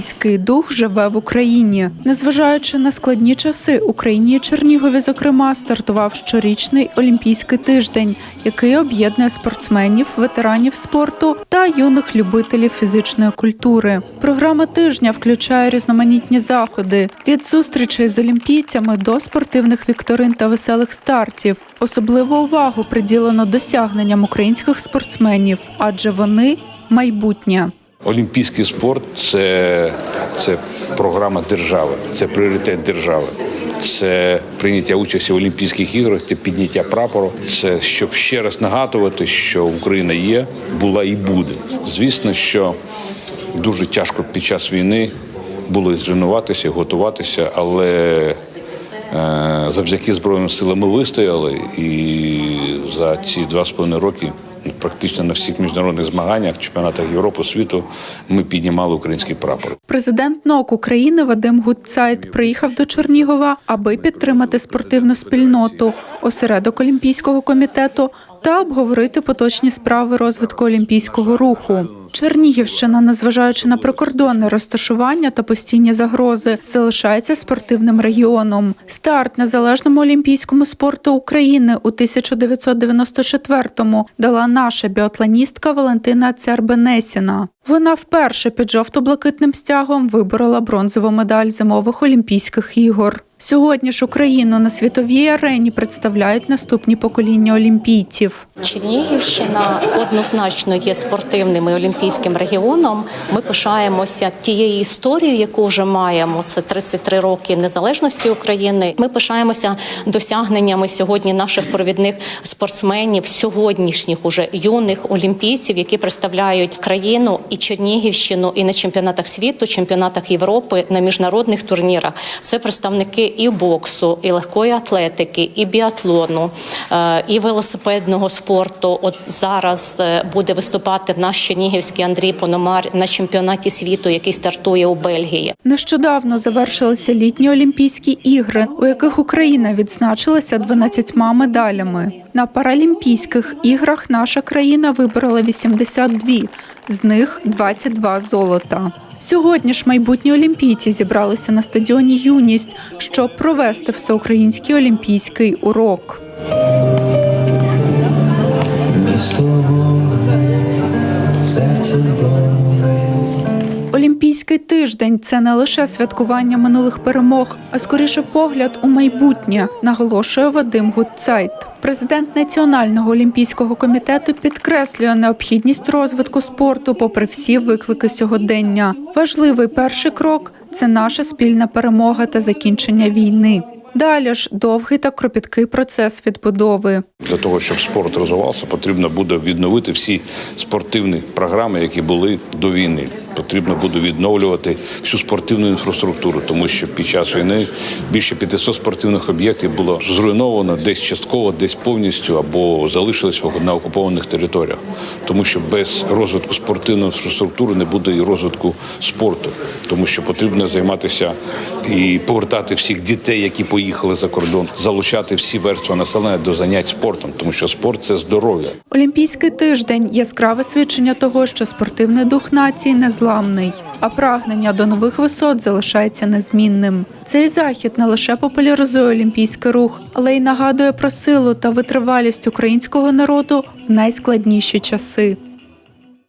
Олімпійський дух живе в Україні. Незважаючи на складні часи, Україні Чернігові, зокрема, стартував щорічний олімпійський тиждень, який об'єднує спортсменів, ветеранів спорту та юних любителів фізичної культури. Програма тижня включає різноманітні заходи від зустрічей з олімпійцями до спортивних вікторин та веселих стартів. Особливу увагу приділено досягненням українських спортсменів, адже вони майбутнє. Олімпійський спорт це, це програма держави, це пріоритет держави. Це прийняття участі в Олімпійських іграх, це підняття прапору. Це щоб ще раз нагадувати, що Україна є, була і буде. Звісно, що дуже тяжко під час війни було і тренуватися, готуватися, але е, завдяки Збройним силам ми вистояли, і за ці два з половиною роки практично на всіх міжнародних змаганнях, чемпіонатах Європи, світу, ми піднімали український прапор. Президент НОК України Вадим Гудцайт приїхав до Чернігова, аби підтримати спортивну спільноту, осередок Олімпійського комітету та обговорити поточні справи розвитку олімпійського руху. Чернігівщина, незважаючи на прикордонне розташування та постійні загрози, залишається спортивним регіоном. Старт незалежному олімпійському спорту України у 1994-му дала наша біатлоністка Валентина Цербенесіна. Вона вперше під жовто-блакитним стягом виборола бронзову медаль зимових Олімпійських ігор. Сьогодні ж Україну на світовій арені представляють наступні покоління олімпійців. Чернігівщина однозначно є спортивним і олімпійським регіоном. Ми пишаємося тією історією, яку вже маємо. Це 33 роки незалежності України. Ми пишаємося досягненнями сьогодні наших провідних спортсменів, сьогоднішніх уже юних олімпійців, які представляють країну і Чернігівщину і на чемпіонатах світу, чемпіонатах Європи, на міжнародних турнірах. Це представники і боксу, і легкої атлетики, і біатлону, е, і велосипедного спорту. От зараз е, буде виступати наш чернігівський Андрій Пономар на чемпіонаті світу, який стартує у Бельгії. Нещодавно завершилися літні Олімпійські ігри, у яких Україна відзначилася 12 медалями. На Паралімпійських іграх наша країна виборола 82, з них 22 золота. Сьогодні ж майбутні олімпійці зібралися на стадіоні Юність, щоб провести всеукраїнський олімпійський урок. Олімпійський тиждень це не лише святкування минулих перемог, а скоріше погляд у майбутнє, наголошує Вадим Гудцайт. Президент Національного олімпійського комітету підкреслює необхідність розвитку спорту попри всі виклики сьогодення. Важливий перший крок це наша спільна перемога та закінчення війни. Далі ж довгий та кропіткий процес відбудови. Для того, щоб спорт розвивався, потрібно буде відновити всі спортивні програми, які були до війни. Потрібно буде відновлювати всю спортивну інфраструктуру, тому що під час війни більше 500 спортивних об'єктів було зруйновано десь частково, десь повністю або залишились в- на окупованих територіях. Тому що без розвитку спортивної інфраструктури не буде і розвитку спорту, тому що потрібно займатися і повертати всіх дітей, які поїхали за кордон, залучати всі верстви населення до занять спортом, тому що спорт це здоров'я. Олімпійський тиждень яскраве свідчення того, що спортивний дух нації незламний, а прагнення до нових висот залишається незмінним. Цей захід не лише популяризує олімпійський рух, але й нагадує про силу та витривалість українського народу в найскладніші часи.